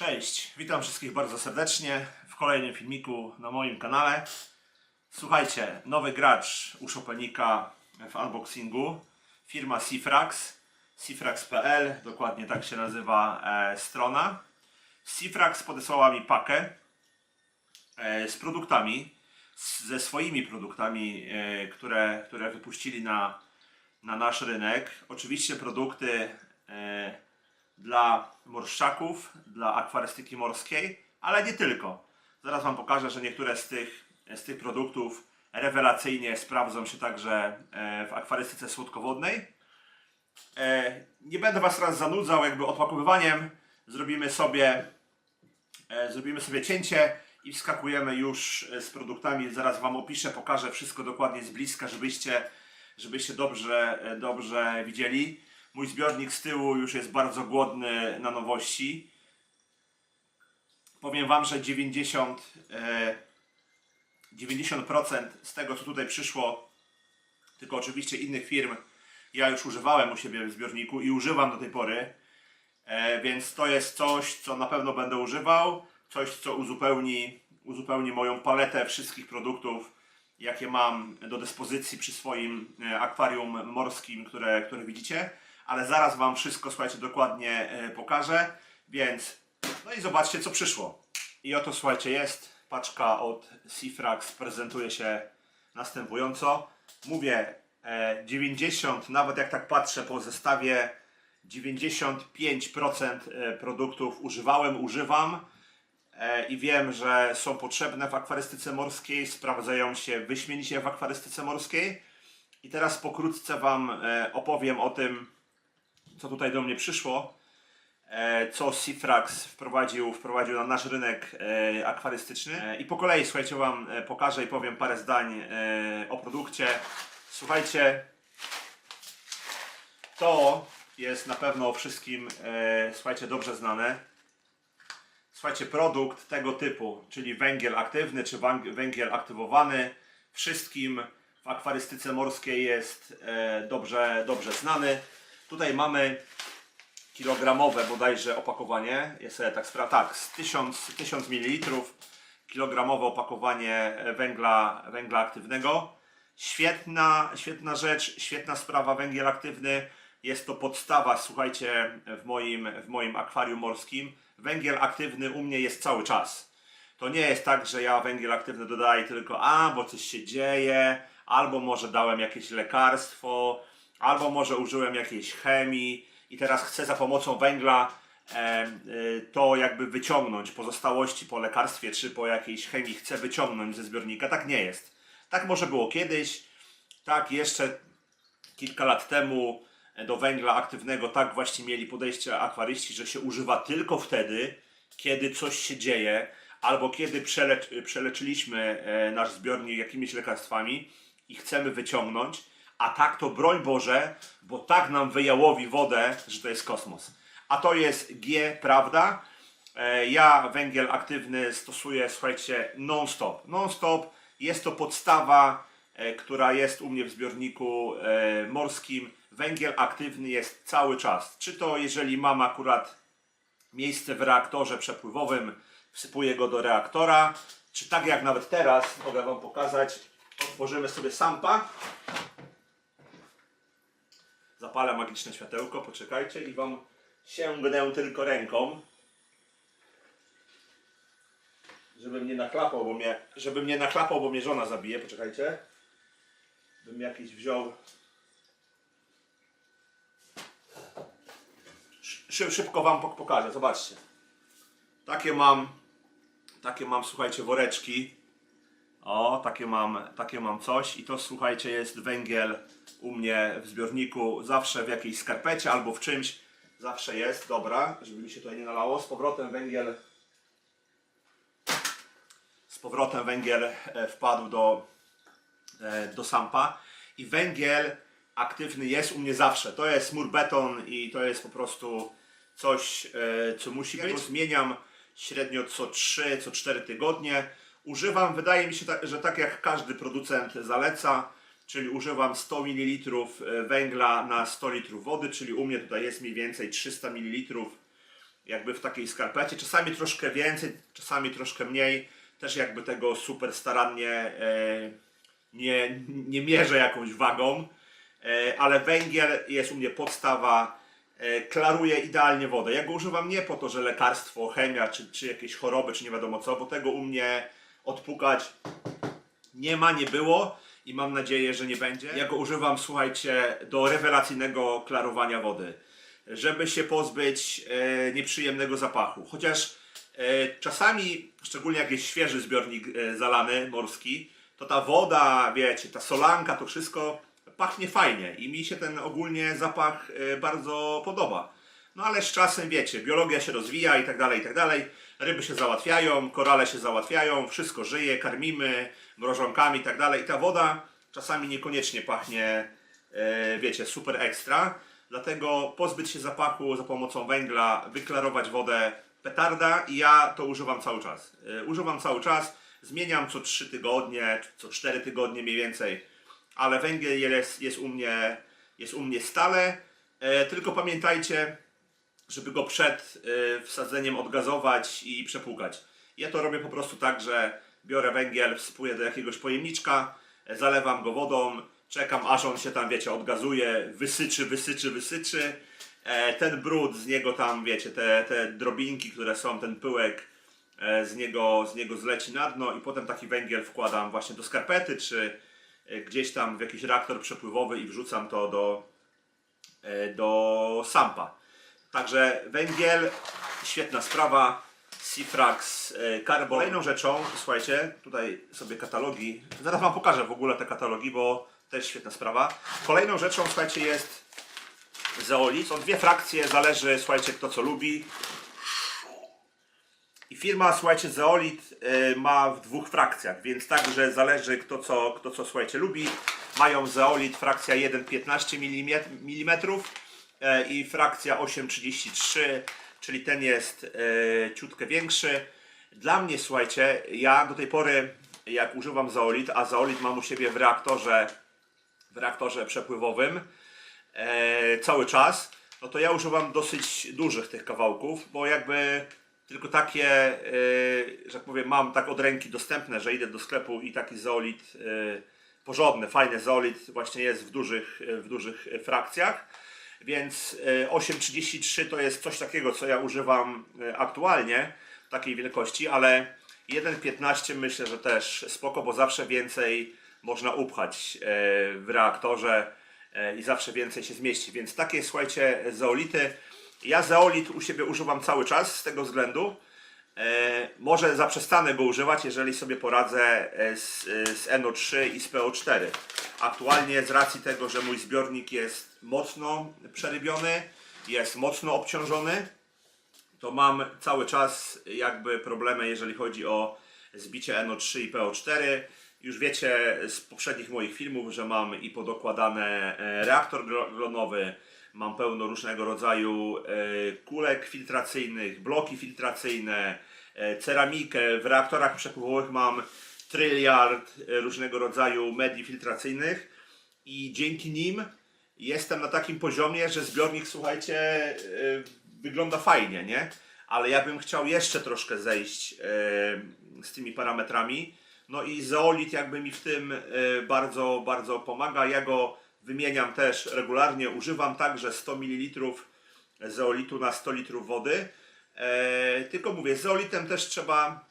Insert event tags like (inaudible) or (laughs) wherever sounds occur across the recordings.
Cześć, witam wszystkich bardzo serdecznie w kolejnym filmiku na moim kanale. Słuchajcie, nowy gracz u Shopenika w unboxingu, firma Cifrax, cifrax.pl, dokładnie tak się nazywa e, strona. Cifrax podesłała mi pakę e, z produktami, z, ze swoimi produktami, e, które, które wypuścili na, na nasz rynek. Oczywiście produkty e, dla morszaków, dla akwarystyki morskiej, ale nie tylko. Zaraz Wam pokażę, że niektóre z tych, z tych produktów rewelacyjnie sprawdzą się także e, w akwarystyce słodkowodnej. E, Nie będę Was raz zanudzał jakby odpakowywaniem. Zrobimy sobie, e, zrobimy sobie cięcie i wskakujemy już z produktami. Zaraz Wam opiszę, pokażę wszystko dokładnie z bliska, żebyście, żebyście dobrze, dobrze widzieli. Mój zbiornik z tyłu już jest bardzo głodny na nowości. Powiem Wam, że 90, e, 90% z tego, co tutaj przyszło, tylko oczywiście innych firm, ja już używałem u siebie w zbiorniku i używam do tej pory. E, więc to jest coś, co na pewno będę używał, coś, co uzupełni, uzupełni moją paletę wszystkich produktów, jakie mam do dyspozycji przy swoim e, akwarium morskim, które, które widzicie. Ale zaraz Wam wszystko, słuchajcie, dokładnie e, pokażę, więc no i zobaczcie, co przyszło. I oto, słuchajcie, jest paczka od Cifrax, prezentuje się następująco. Mówię, e, 90, nawet jak tak patrzę po zestawie, 95% e, produktów używałem, używam e, i wiem, że są potrzebne w akwarystyce morskiej, sprawdzają się wyśmienicie w akwarystyce morskiej. I teraz pokrótce Wam e, opowiem o tym, co tutaj do mnie przyszło, e, co Cifrax wprowadził, wprowadził na nasz rynek e, akwarystyczny. E, I po kolei, słuchajcie, Wam pokażę i powiem parę zdań o produkcie. Słuchajcie, to jest na pewno wszystkim, słuchajcie, dobrze znane. Słuchajcie, produkt tego typu, czyli węgiel aktywny czy węgiel aktywowany, wszystkim w akwarystyce morskiej jest dobrze, dobrze znany. Tutaj mamy kilogramowe bodajże opakowanie. Ja sobie tak sprawdzę. Tak, z 1000, 1000 ml kilogramowe opakowanie węgla, węgla aktywnego. Świetna, świetna rzecz, świetna sprawa, węgiel aktywny. Jest to podstawa, słuchajcie, w moim, w moim akwarium morskim. Węgiel aktywny u mnie jest cały czas. To nie jest tak, że ja węgiel aktywny dodaję tylko, a, bo coś się dzieje, albo może dałem jakieś lekarstwo, albo może użyłem jakiejś chemii i teraz chcę za pomocą węgla e, e, to jakby wyciągnąć, pozostałości po lekarstwie czy po jakiejś chemii chcę wyciągnąć ze zbiornika. Tak nie jest. Tak może było kiedyś, tak jeszcze kilka lat temu do węgla aktywnego tak właśnie mieli podejście akwaryści, że się używa tylko wtedy, kiedy coś się dzieje, albo kiedy przelecz, przeleczyliśmy e, nasz zbiornik jakimiś lekarstwami i chcemy wyciągnąć, a tak to broń Boże, bo tak nam wyjałowi wodę, że to jest kosmos. A to jest G, prawda? E, Ja węgiel aktywny stosuję, słuchajcie, non-stop. Non-stop jest to podstawa, e, która jest u mnie w zbiorniku e, morskim. Węgiel aktywny jest cały czas. Czy to jeżeli mam akurat miejsce w reaktorze przepływowym, wsypuję go do reaktora, czy tak jak nawet teraz, mogę Wam pokazać, otworzymy sobie sampa. Zapalę magiczne światełko, poczekajcie i Wam sięgnę tylko ręką. Żebym nie nachlapał, bo mnie, żebym nie nachlapał, bo mnie żona zabije, poczekajcie. Bym jakiś wziął Szy, szybko wam pok- pokażę, zobaczcie. Takie mam, takie mam, słuchajcie, woreczki. O, takie mam, takie mam coś i to, słuchajcie, jest węgiel u mnie w zbiorniku, zawsze w jakiejś skarpecie albo w czymś, zawsze jest, dobra, żeby mi się tutaj nie nalało. Z powrotem węgiel, z powrotem węgiel e, wpadł do, e, do sampa i węgiel aktywny jest u mnie zawsze. To jest mur beton i to jest po prostu coś, e, co musi być. Zmieniam średnio co 3, co 4 tygodnie. Używam, wydaje mi się, że tak jak każdy producent zaleca, czyli używam 100 ml węgla na 100 litrów wody, czyli u mnie tutaj jest mniej więcej 300 ml jakby w takiej skarpecie. Czasami troszkę więcej, czasami troszkę mniej. Też jakby tego super starannie e, nie, nie mierzę jakąś wagą, e, ale węgiel jest u mnie podstawa, e, klaruje idealnie wodę. Ja go używam nie po to, że lekarstwo, chemia, czy, czy jakieś choroby, czy nie wiadomo co, bo tego u mnie odpukać nie ma, nie było i mam nadzieję, że nie będzie. Ja go używam, słuchajcie, do rewelacyjnego klarowania wody, żeby się pozbyć e, nieprzyjemnego zapachu. Chociaż e, czasami, szczególnie jak jest świeży zbiornik e, zalany, morski, to ta woda, wiecie, ta solanka, to wszystko pachnie fajnie i mi się ten ogólnie zapach e, bardzo podoba. No ale z czasem wiecie, biologia się rozwija i tak dalej, i tak dalej. Ryby się załatwiają, korale się załatwiają, wszystko żyje, karmimy mrożonkami i tak dalej. I ta woda czasami niekoniecznie pachnie, e, wiecie, super ekstra. Dlatego pozbyć się zapachu za pomocą węgla, wyklarować wodę petarda i ja to używam cały czas. E, używam cały czas, zmieniam co 3 tygodnie, co 4 tygodnie mniej więcej, ale węgiel jest, jest, u, mnie, jest u mnie stale. E, tylko pamiętajcie, żeby go przed wsadzeniem odgazować i przepłukać. Ja to robię po prostu tak, że biorę węgiel, wsypuję do jakiegoś pojemniczka, zalewam go wodą, czekam aż on się tam, wiecie, odgazuje, wysyczy, wysyczy, wysyczy. E, ten brud z niego tam, wiecie, te, te drobinki, które są, ten pyłek e, z niego, z niego zleci na dno i potem taki węgiel wkładam właśnie do skarpety, czy e, gdzieś tam w jakiś reaktor przepływowy i wrzucam to do, do sampa. Także węgiel, świetna sprawa. Sifrax e, Carbon. Kolejną rzeczą, słuchajcie, tutaj sobie katalogi. Zaraz Wam pokażę w ogóle te katalogi, bo też świetna sprawa. Kolejną rzeczą, słuchajcie, jest zeolit. Są dwie frakcje, zależy, słuchajcie, kto co lubi. I firma, słuchajcie, Zeolit y, ma w dwóch frakcjach, więc także zależy kto co, kto co słuchajcie, lubi. Mają Zeolit frakcja 1,15 mm e, i frakcja 8,33, czyli ten jest e, ciutkę większy. Dla mnie, słuchajcie, ja do tej pory, jak używam Zeolit, a Zeolit mam u siebie w reaktorze, w reaktorze przepływowym, e, cały czas, no to ja używam dosyć dużych tych kawałków, bo jakby tylko takie, e, że tak powiem, mam tak od ręki dostępne, że idę do sklepu i taki zeolit e, porządny, fajny zeolit właśnie jest w dużych, w dużych frakcjach. Więc e, 8,33 to jest coś takiego, co ja używam e, aktualnie, takiej wielkości, ale 1,15 myślę, że też spoko, bo zawsze więcej można upchać e, w reaktorze e, i zawsze więcej się zmieści. Więc takie, słuchajcie, zeolity. Ja zeolit u siebie używam cały czas z tego względu. E, może zaprzestanę go używać, jeżeli sobie poradzę e, z, e, z NO3 i z PO4. Aktualnie z racji tego, że mój zbiornik jest mocno przerybiony, jest mocno obciążony, to mam cały czas jakby problemy, jeżeli chodzi o zbicie NO3 i PO4. Już wiecie z poprzednich moich filmów, że mam i podokładane e, reaktor glo- glonowy, mam pełno różnego rodzaju e, kulek filtracyjnych, bloki filtracyjne, e, ceramikę. W reaktorach przepływowych mam tryliard różnego rodzaju medii filtracyjnych i dzięki nim jestem na takim poziomie, że zbiornik, słuchajcie, e, wygląda fajnie, nie? Ale ja bym chciał jeszcze troszkę zejść e, z tymi parametrami. No i zeolit jakby mi w tym e, bardzo, bardzo pomaga. Ja go wymieniam też regularnie. Używam także 100 ml zeolitu na 100 litrów wody. E, tylko mówię, zeolitem też trzeba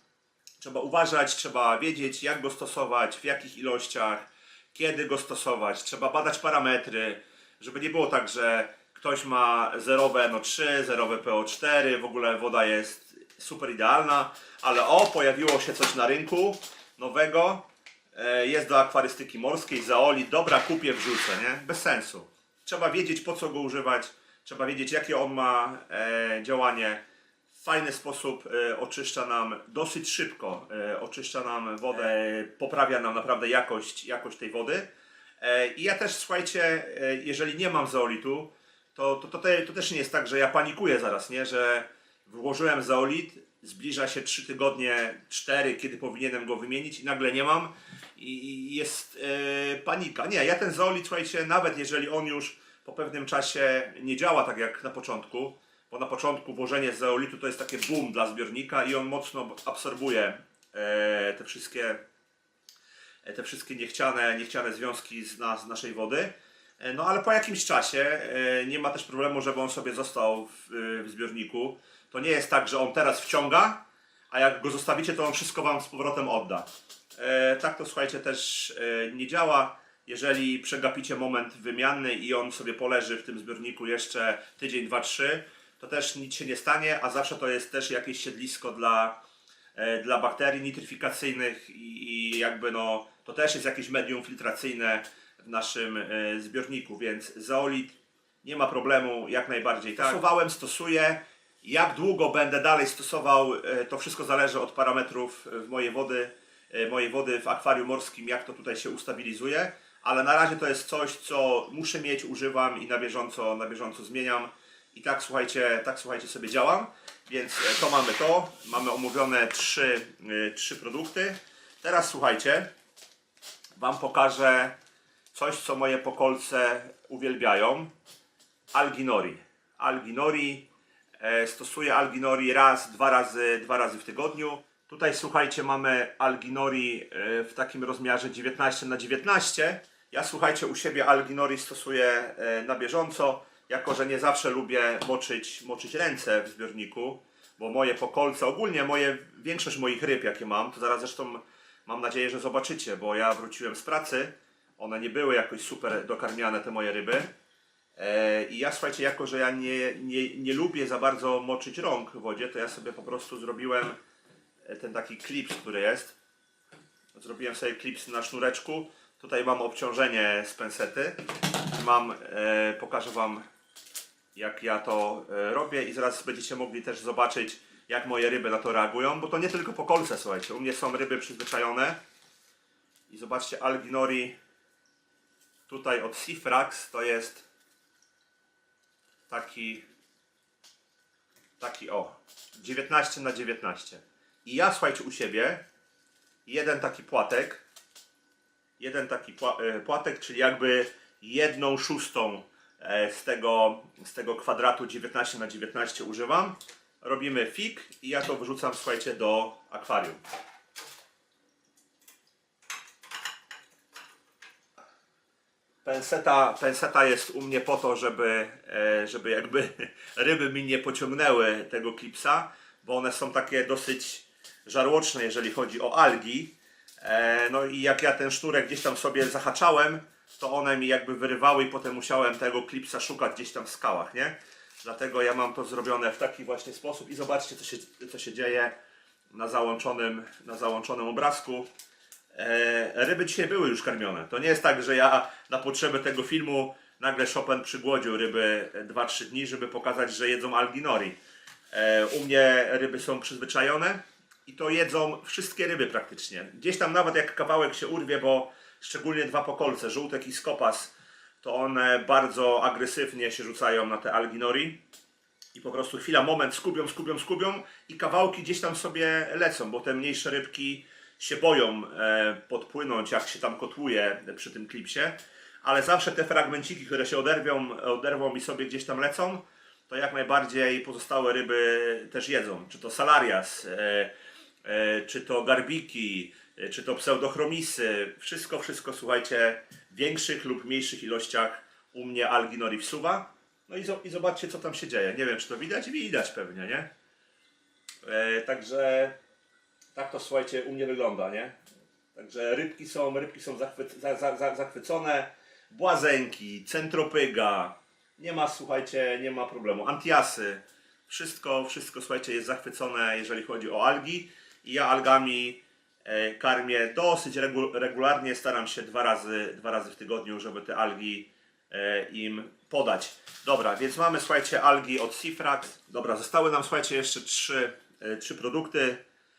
Trzeba uważać, trzeba wiedzieć, jak go stosować, w jakich ilościach, kiedy go stosować. Trzeba badać parametry, żeby nie było tak, że ktoś ma zerowe NO3, zerowe PO4, w ogóle woda jest super idealna, ale o, pojawiło się coś na rynku nowego, e, jest do akwarystyki morskiej, zaoli, dobra, kupię, wrzucę, nie? Bez sensu. Trzeba wiedzieć, po co go używać, trzeba wiedzieć, jakie on ma e, działanie w fajny sposób e, oczyszcza nam dosyć szybko, oczyszcza nam wodę, poprawia nam naprawdę jakość, jakość tej wody. E, I ja też, słuchajcie, e, jeżeli nie mam zeolitu, to, to, to, to też nie jest tak, że ja panikuję zaraz, nie? Że włożyłem zeolit, zbliża się 3 tygodnie, 4, kiedy powinienem go wymienić i nagle nie mam i jest e, panika. Nie, ja ten zeolit, słuchajcie, nawet jeżeli on już po pewnym czasie nie działa tak jak na początku, bo na początku włożenie zeolitu to jest takie boom dla zbiornika i on mocno absorbuje e, te wszystkie te wszystkie niechciane, niechciane związki z, na, z naszej wody. E, No ale po jakimś czasie e, nie ma też problemu, żeby on sobie został w, e, w zbiorniku. To nie jest tak, że on teraz wciąga, a jak go zostawicie, to on wszystko Wam z powrotem odda. E, tak to słuchajcie też e, nie działa. Jeżeli przegapicie moment wymianny i on sobie poleży w tym zbiorniku jeszcze tydzień, dwa, trzy, to też nic się nie stanie, a zawsze to jest też jakieś siedlisko dla, e, dla bakterii nitryfikacyjnych i, jakby no, to też jest jakieś medium filtracyjne w naszym e, zbiorniku, więc zeolit nie ma problemu, jak najbardziej tak. Stosowałem, stosuję. Jak długo będę dalej stosował, e, to wszystko zależy od parametrów e, w mojej wody, e, mojej wody w akwarium morskim, jak to tutaj się ustabilizuje. Ale na razie to jest coś, co muszę mieć, używam i na bieżąco, na bieżąco zmieniam. I tak słuchajcie, tak słuchajcie sobie działam. Więc e, to mamy to. Mamy omówione trzy, e, trzy produkty. Teraz słuchajcie, Wam pokażę coś, co moje pokolce uwielbiają. Alginori. Alginori. E, stosuję Alginori raz, dwa razy, dwa razy w tygodniu. Tutaj słuchajcie, mamy Alginori w takim rozmiarze 19 na 19 Ja słuchajcie, u siebie Alginori stosuję na bieżąco, jako że nie zawsze lubię moczyć, moczyć ręce w zbiorniku, bo moje pokolce, ogólnie moje, większość moich ryb, jakie mam, to zaraz zresztą mam nadzieję, że zobaczycie, bo ja wróciłem z pracy, one nie były jakoś super dokarmiane, te moje ryby. E, I ja słuchajcie, jako że ja nie, nie, nie lubię za bardzo moczyć rąk w wodzie, to ja sobie po prostu zrobiłem e, ten taki klips, który jest. Zrobiłem sobie klips na sznureczku. Tutaj mam obciążenie z pensety. Mam, e, pokażę Wam jak ja to e, robię i zaraz będziecie mogli też zobaczyć jak moje ryby na to reagują, bo to nie tylko po kolce, słuchajcie. U mnie są ryby przyzwyczajone. I zobaczcie, Alginori tutaj od Seafrax to jest taki taki o 19 na 19 i ja słuchajcie u siebie jeden taki płatek jeden taki e, płatek, czyli jakby jedną szóstą z tego, z tego kwadratu 19 na 19 używam robimy fik i ja to wyrzucam słuchajcie do akwarium Penseta, penseta jest u mnie po to, żeby, e, żeby jakby (laughs) ryby mi nie pociągnęły tego klipsa, bo one są takie dosyć żarłoczne, jeżeli chodzi o algi. E, No i jak ja ten sznurek gdzieś tam sobie zahaczałem, to one mi jakby wyrywały i potem musiałem tego klipsa szukać gdzieś tam w skałach, nie? Dlatego ja mam to zrobione w taki właśnie sposób i zobaczcie co się, co się dzieje na załączonym, na załączonym obrazku. E, ryby dzisiaj były już karmione. To nie jest tak, że ja na potrzeby tego filmu nagle Chopin przygłodził ryby 2-3 dni, żeby pokazać, że jedzą alginori. E, u mnie ryby są przyzwyczajone i to jedzą wszystkie ryby praktycznie. Gdzieś tam nawet jak kawałek się urwie, bo szczególnie dwa pokolce, żółtek i skopas, to one bardzo agresywnie się rzucają na te alginori i po prostu chwila, moment, skubią, skubią, skubią i kawałki gdzieś tam sobie lecą, bo te mniejsze rybki się boją e, podpłynąć, jak się tam kotłuje przy tym klipsie, ale zawsze te fragmenciki, które się oderwią, oderwą i sobie gdzieś tam lecą, to jak najbardziej pozostałe ryby też jedzą. Czy to salarias, e, e, czy to garbiki, czy to pseudochromisy, wszystko, wszystko słuchajcie, w większych lub mniejszych ilościach u mnie alginori wsuwa. No i, zo- i zobaczcie, co tam się dzieje. Nie wiem, czy to widać? Widać pewnie, nie? E, także tak to słuchajcie, u mnie wygląda, nie? Także rybki są, rybki są zachwy- za, za, za, zachwycone. Błazenki, centropyga. Nie ma, słuchajcie, nie ma problemu. Antiasy. Wszystko, wszystko, słuchajcie, jest zachwycone, jeżeli chodzi o algi. I ja algami e, karmię dosyć regu- regularnie. Staram się dwa razy, dwa razy w tygodniu, żeby te algi e, im podać. Dobra, więc mamy, słuchajcie, algi od Seafrax. Dobra, zostały nam, słuchajcie, jeszcze trzy, e, trzy produkty.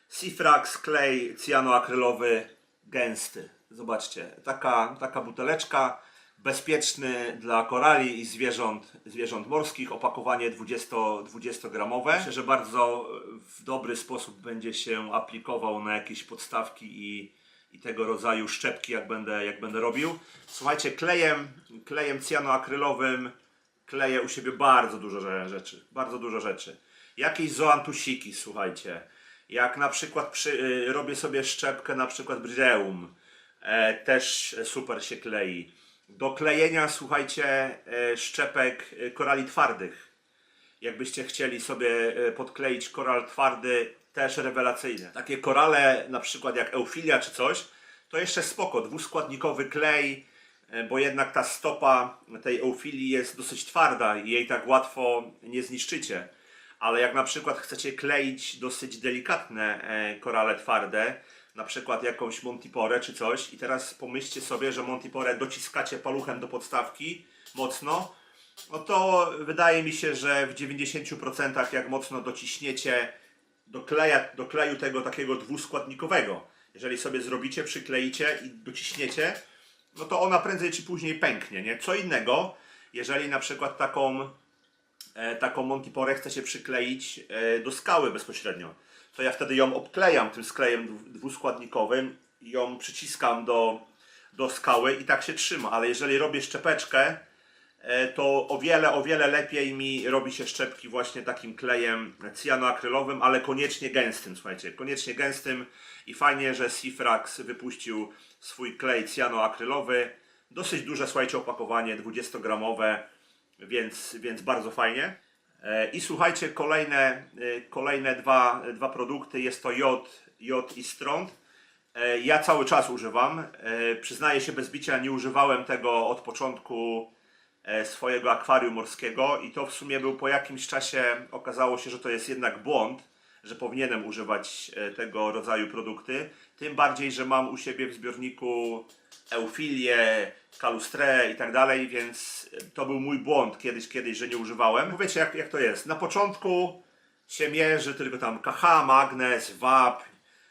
Seafrax, klej cyjanoakrylowy, gęsty. Zobaczcie, taka, taka buteleczka, bezpieczny dla korali i zwierząt, zwierząt morskich, opakowanie 20, 20 gramowe. Myślę, że bardzo w dobry sposób będzie się aplikował na jakieś podstawki i, i tego rodzaju szczepki, jak będę, jak będę robił. Słuchajcie, klejem, klejem cyjanoakrylowym kleję u siebie bardzo dużo rze- rzeczy. Bardzo dużo rzeczy. Jakieś zoantusiki, słuchajcie. Jak na przykład przy, y, robię sobie szczepkę na przykład Brideum. E, też super się klei. Do klejenia, słuchajcie, e, szczepek e, korali twardych. Jakbyście chcieli sobie e, podkleić koral twardy, też rewelacyjne. Takie korale, na przykład jak eufilia czy coś, to jeszcze spoko. Dwuskładnikowy klej, bo jednak ta stopa tej eufilii jest dosyć twarda i jej tak łatwo nie zniszczycie. Ale jak na przykład chcecie kleić dosyć delikatne korale twarde, na przykład jakąś montiporę czy coś i teraz pomyślcie sobie, że montiporę dociskacie paluchem do podstawki mocno, no to wydaje mi się, że w 90% jak mocno dociśniecie do, kleja, do kleju tego takiego dwuskładnikowego, jeżeli sobie zrobicie, przykleicie i dociśniecie, no to ona prędzej czy później pęknie, nie? Co innego, jeżeli na przykład taką, e, taką montiporę chcecie przykleić e, do skały bezpośrednio, to ja wtedy ją obklejam tym sklejem dwu- dwuskładnikowym i ją przyciskam do, do skały i tak się trzyma, ale jeżeli robię szczepeczkę, e, to o wiele, o wiele lepiej mi robi się szczepki właśnie takim klejem cyjanoakrylowym, ale koniecznie gęstym, słuchajcie, koniecznie gęstym. I fajnie, że Sifrax wypuścił swój klej cyjanoakrylowy, dosyć duże, słuchajcie, opakowanie, 20-gramowe, więc, więc bardzo fajnie. E, I słuchajcie, kolejne, e, kolejne dwa, dwa produkty, jest to jod, jod i strąd. E, Ja cały czas używam. Przyznaję się bez bicia, nie używałem tego od początku swojego akwarium morskiego i to w sumie był po jakimś czasie okazało się, że to jest jednak błąd, że powinienem używać e, tego rodzaju produkty. Tym bardziej, że mam u siebie w zbiorniku eufilię, kalustrę i tak dalej, więc to był mój błąd kiedyś, kiedyś, że nie używałem. Wiecie jak, jak to jest? Na początku się mierzy tylko tam KH, magnez, WAP,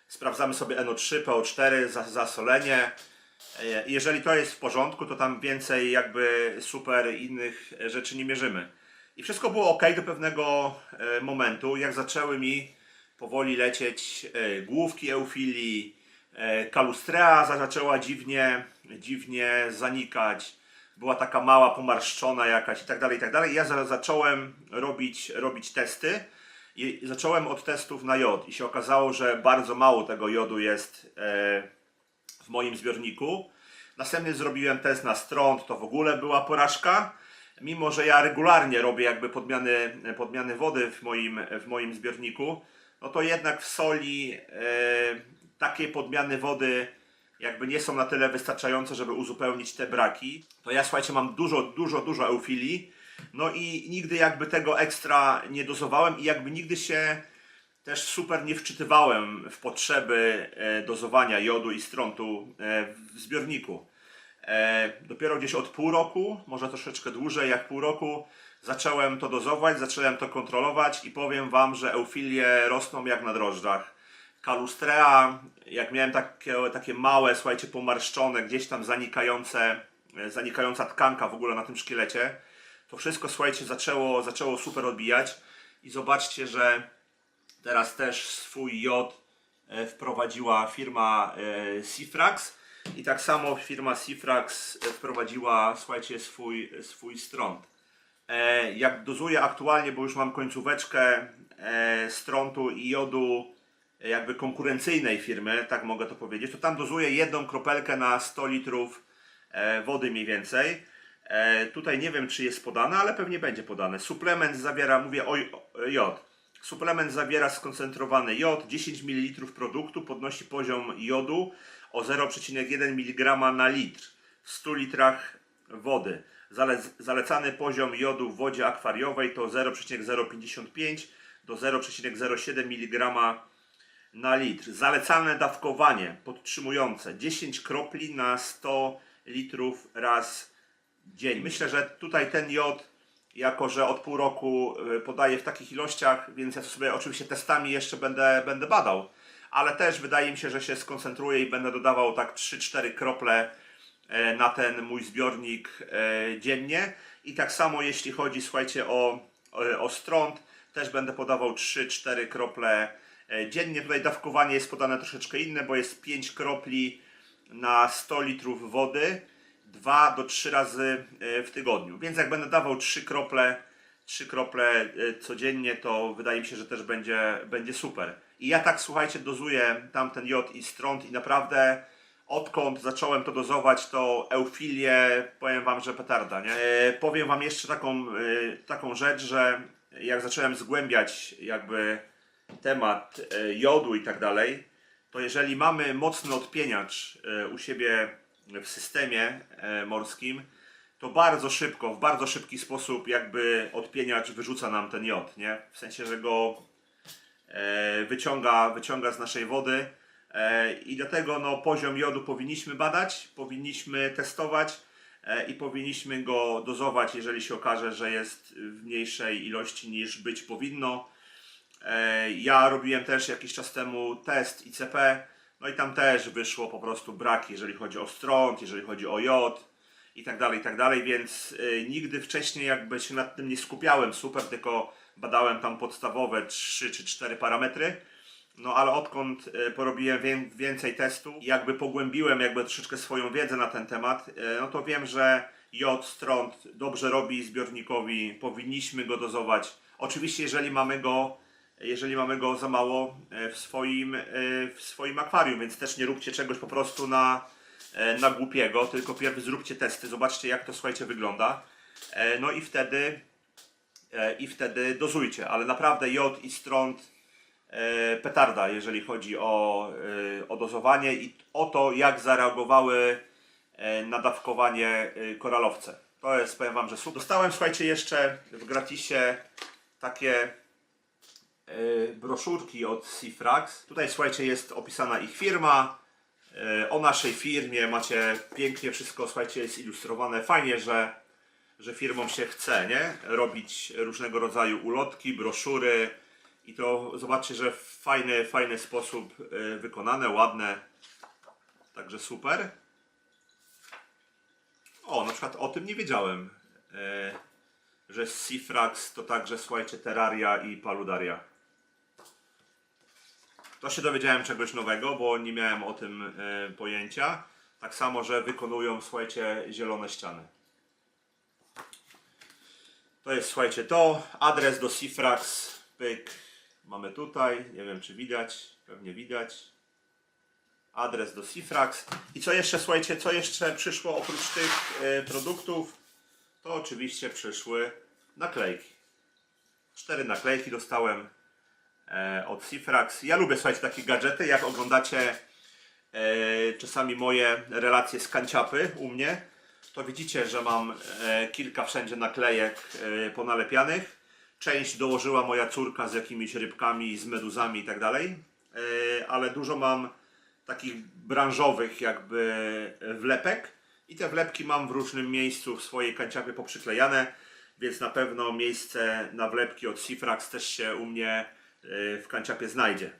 sprawdzamy sobie NO3, PO4, za- zasolenie. E, Jeżeli to jest w porządku, to tam więcej jakby super innych rzeczy nie mierzymy. I wszystko było ok do pewnego e, momentu, jak zaczęły mi powoli lecieć e, główki eufilii, e, kalustrea za- zaczęła dziwnie, dziwnie zanikać. Była taka mała, pomarszczona jakaś i tak dalej, i tak dalej. Ja za- zacząłem robić, robić testy i zacząłem od testów na jod i się okazało, że bardzo mało tego jodu jest e, w moim zbiorniku. Następnie zrobiłem test na strąd, to w ogóle była porażka. Mimo, że ja regularnie robię jakby podmiany, podmiany wody w moim, w moim zbiorniku, no to jednak w soli e, takie podmiany wody jakby nie są na tyle wystarczające, żeby uzupełnić te braki. To ja słuchajcie, mam dużo, dużo, dużo eufilii. No i nigdy jakby tego ekstra nie dozowałem i jakby nigdy się też super nie wczytywałem w potrzeby e, dozowania jodu i strontu e, w zbiorniku. E, dopiero gdzieś od pół roku, może troszeczkę dłużej jak pół roku, zacząłem to dozować, zacząłem to kontrolować i powiem Wam, że eufilie rosną jak na drożdżach. Kalustrea, jak miałem takie, takie małe, słuchajcie, pomarszczone, gdzieś tam zanikające, zanikająca tkanka w ogóle na tym szkielecie, to wszystko, słuchajcie, zaczęło, zaczęło super odbijać i zobaczcie, że Teraz też swój jod e, wprowadziła firma e, Sifrax i tak samo firma Sifrax e, wprowadziła, słuchajcie, swój, swój strąd. E, Jak dozuję aktualnie, bo już mam końcóweczkę e, strontu i jodu e, jakby konkurencyjnej firmy, tak mogę to powiedzieć, to tam dozuję jedną kropelkę na 100 litrów e, wody mniej więcej. E, Tutaj nie wiem, czy jest podane, ale pewnie będzie podane. Suplement zawiera, mówię o jod. Suplement zawiera skoncentrowany jod, 10 ml produktu podnosi poziom jodu o 0,1 mg na litr w 100 litrach wody. Zale- zalecany poziom jodu w wodzie akwariowej to 0,055 do 0,07 mg na litr. Zalecane dawkowanie podtrzymujące 10 kropli na 100 litrów raz dzień. Myślę, że tutaj ten jod, jako że od pół roku y, podaję w takich ilościach, więc ja to sobie oczywiście testami jeszcze będę, będę badał, ale też wydaje mi się, że się skoncentruję i będę dodawał tak 3-4 krople na ten mój zbiornik e, dziennie. I tak samo jeśli chodzi, słuchajcie, o, o, strąd, też będę podawał 3-4 krople e, dziennie. Tutaj dawkowanie jest podane troszeczkę inne, bo jest 5 kropli na 100 litrów wody dwa do trzy razy e, w tygodniu. Więc jak będę dawał trzy krople, trzy krople e, codziennie, to wydaje mi się, że też będzie, będzie super. I ja tak, słuchajcie, dozuję tamten jod i strąd i naprawdę odkąd zacząłem to dozować, to eufilię, powiem wam, że petarda, nie? E, powiem wam jeszcze taką, e, taką rzecz, że jak zacząłem zgłębiać jakby temat e, jodu i tak dalej, to jeżeli mamy mocny odpieniacz e, u siebie w systemie e, morskim, to bardzo szybko, w bardzo szybki sposób jakby odpieniacz wyrzuca nam ten jod, nie? W sensie, że go e, wyciąga, wyciąga z naszej wody i dlatego no, poziom jodu powinniśmy badać, powinniśmy testować e, i powinniśmy go dozować, jeżeli się okaże, że jest w mniejszej ilości niż być powinno. E, Ja robiłem też jakiś czas temu test ICP, no i tam też wyszło po prostu braki, jeżeli chodzi o strąd, jeżeli chodzi o jod i tak dalej, i tak dalej, więc y, nigdy wcześniej jakby się nad tym nie skupiałem super, tylko badałem tam podstawowe 3 czy 4 parametry. No ale odkąd y, porobiłem wię- więcej testu, jakby pogłębiłem jakby troszeczkę swoją wiedzę na ten temat, y, no to wiem, że jod, strąd dobrze robi zbiornikowi, powinniśmy go dozować. Oczywiście jeżeli mamy go jeżeli mamy go za mało e, w swoim, e, w swoim akwarium, więc też nie róbcie czegoś po prostu na, e, na głupiego, tylko pierw zróbcie testy, zobaczcie jak to słuchajcie wygląda. E, No i wtedy e, i wtedy dozujcie, ale naprawdę jod i strąd e, petarda, jeżeli chodzi o, e, o dozowanie i o to, jak zareagowały e, na dawkowanie e, koralowce. To jest, powiem Wam, że super. Dostałem, słuchajcie, jeszcze w gratisie takie e, broszurki od Cifrax. Tutaj, słuchajcie, jest opisana ich firma. E, O naszej firmie macie pięknie wszystko, słuchajcie, jest ilustrowane. Fajnie, że, że firmom się chce, nie? Robić różnego rodzaju ulotki, broszury i to zobaczcie, że w fajny, fajny sposób e, wykonane, ładne. Także super. O, na przykład o tym nie wiedziałem, e, że Cifrax to także, słuchajcie, Terraria i Paludaria. To się dowiedziałem czegoś nowego, bo nie miałem o tym e, pojęcia. Tak samo, że wykonują, słuchajcie, zielone ściany. To jest, słuchajcie, to. Adres do Cifrax. Pyk. Mamy tutaj. Nie wiem, czy widać. Pewnie widać. Adres do Cifrax. I co jeszcze, słuchajcie, co jeszcze przyszło oprócz tych e, produktów? To oczywiście przyszły naklejki. Cztery naklejki dostałem e, od Cifrax. Ja lubię, słuchajcie, takie gadżety. Jak oglądacie e, czasami moje relacje z kanciapy u mnie, to widzicie, że mam e, kilka wszędzie naklejek ponalepianych. Część dołożyła moja córka z jakimiś rybkami, z meduzami i tak dalej, E, ale dużo mam takich branżowych jakby wlepek i te wlepki mam w różnym miejscu w swojej kanciapie poprzyklejane, więc na pewno miejsce na wlepki od Cifrax też się u mnie e, w kanciapie znajdzie.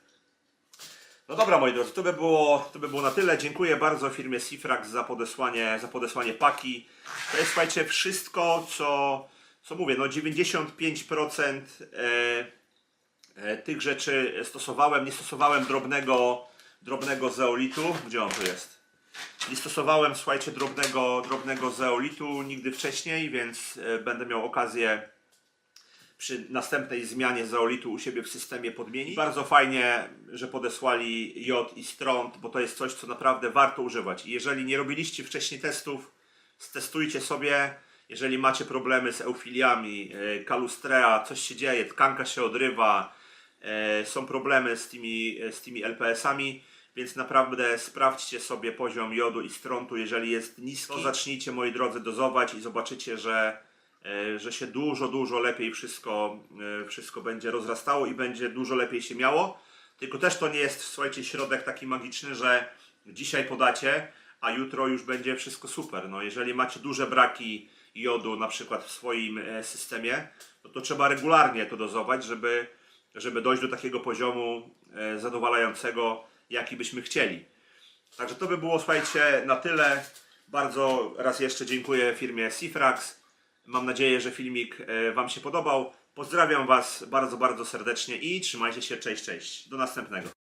No dobra moi drodzy, to by było, to by było na tyle. Dziękuję bardzo firmie Cifrax za podesłanie, za podesłanie paki. To jest słuchajcie wszystko, co, co mówię, no 95% e, e, tych rzeczy stosowałem. Nie stosowałem drobnego, drobnego zeolitu. Gdzie on tu jest? Nie stosowałem, słuchajcie, drobnego, drobnego zeolitu nigdy wcześniej, więc e, będę miał okazję przy następnej zmianie zeolitu u siebie w systemie podmienić. Bardzo fajnie, że podesłali jod i strąd, bo to jest coś, co naprawdę warto używać. I jeżeli nie robiliście wcześniej testów, stestujcie sobie. Jeżeli macie problemy z eufiliami, e, kalustrea, coś się dzieje, tkanka się odrywa, e, są problemy z tymi, e, z tymi LPS-ami, więc naprawdę sprawdźcie sobie poziom jodu i strontu. Jeżeli jest niski, to zacznijcie, moi drodzy, dozować i zobaczycie, że, że się dużo, dużo lepiej wszystko, wszystko będzie rozrastało i będzie dużo lepiej się miało. Tylko też to nie jest, słuchajcie, środek taki magiczny, że dzisiaj podacie, a jutro już będzie wszystko super. No, jeżeli macie duże braki jodu na przykład w swoim e, systemie, no to trzeba regularnie to dozować, żeby, żeby dojść do takiego poziomu e, zadowalającego, jaki byśmy chcieli. Także to by było, słuchajcie, na tyle. Bardzo raz jeszcze dziękuję firmie Cifrax. Mam nadzieję, że filmik e, Wam się podobał. Pozdrawiam Was bardzo, bardzo serdecznie i trzymajcie się. Cześć, cześć. Do następnego.